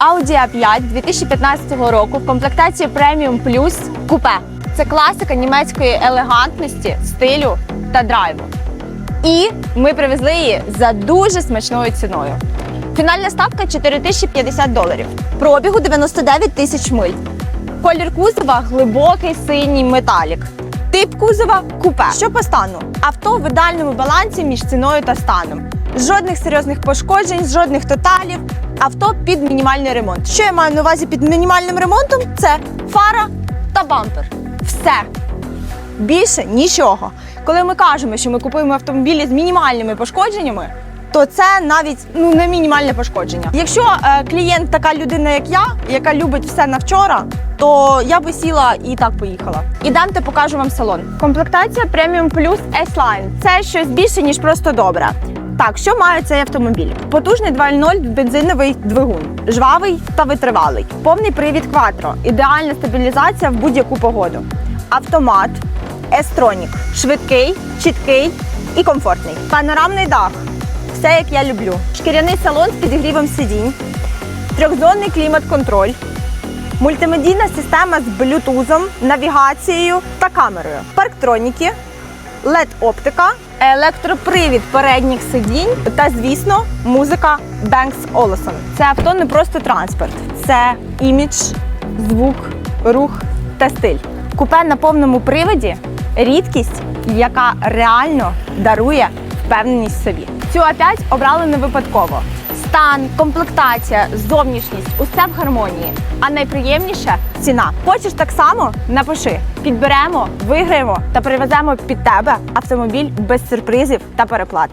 Audi A5 2015 року в комплектації Premium Plus купе. Це класика німецької елегантності, стилю та драйву. І ми привезли її за дуже смачною ціною. Фінальна ставка 4050 доларів. Пробігу 99 тисяч миль. Колір кузова глибокий синій металік. Тип кузова купе. Що по стану? Авто в ідеальному балансі між ціною та станом. Жодних серйозних пошкоджень, жодних тоталів. Авто під мінімальний ремонт. Що я маю на увазі під мінімальним ремонтом? Це фара та бампер. Все. Більше нічого. Коли ми кажемо, що ми купуємо автомобілі з мінімальними пошкодженнями, то це навіть ну не мінімальне пошкодження. Якщо е, клієнт така людина, як я, яка любить все на вчора, то я би сіла і так поїхала. Ідемте покажу вам салон. Комплектація Premium Plus S-Line. Це щось більше ніж просто добре. Так, що має цей автомобіль? Потужний 2.0 бензиновий двигун, жвавий та витривалий, повний привід Quattro, ідеальна стабілізація в будь-яку погоду, автомат, Естронік, швидкий, чіткий і комфортний. Панорамний дах. Все як я люблю. Шкіряний салон з підігрівом сидінь, трьохзонний клімат-контроль, мультимедійна система з блютузом, навігацією та камерою, парктроніки, LED-оптика, електропривід передніх сидінь та, звісно, музика Banks Olufsen. Це авто не просто транспорт, це імідж, звук, рух та стиль. Купе на повному приводі рідкість, яка реально дарує впевненість собі. Цю А5 обрали не випадково. Стан, комплектація, зовнішність усе в гармонії. А найприємніше ціна. Хочеш так само? Напиши. Підберемо, виграємо та привеземо під тебе автомобіль без сюрпризів та переплат.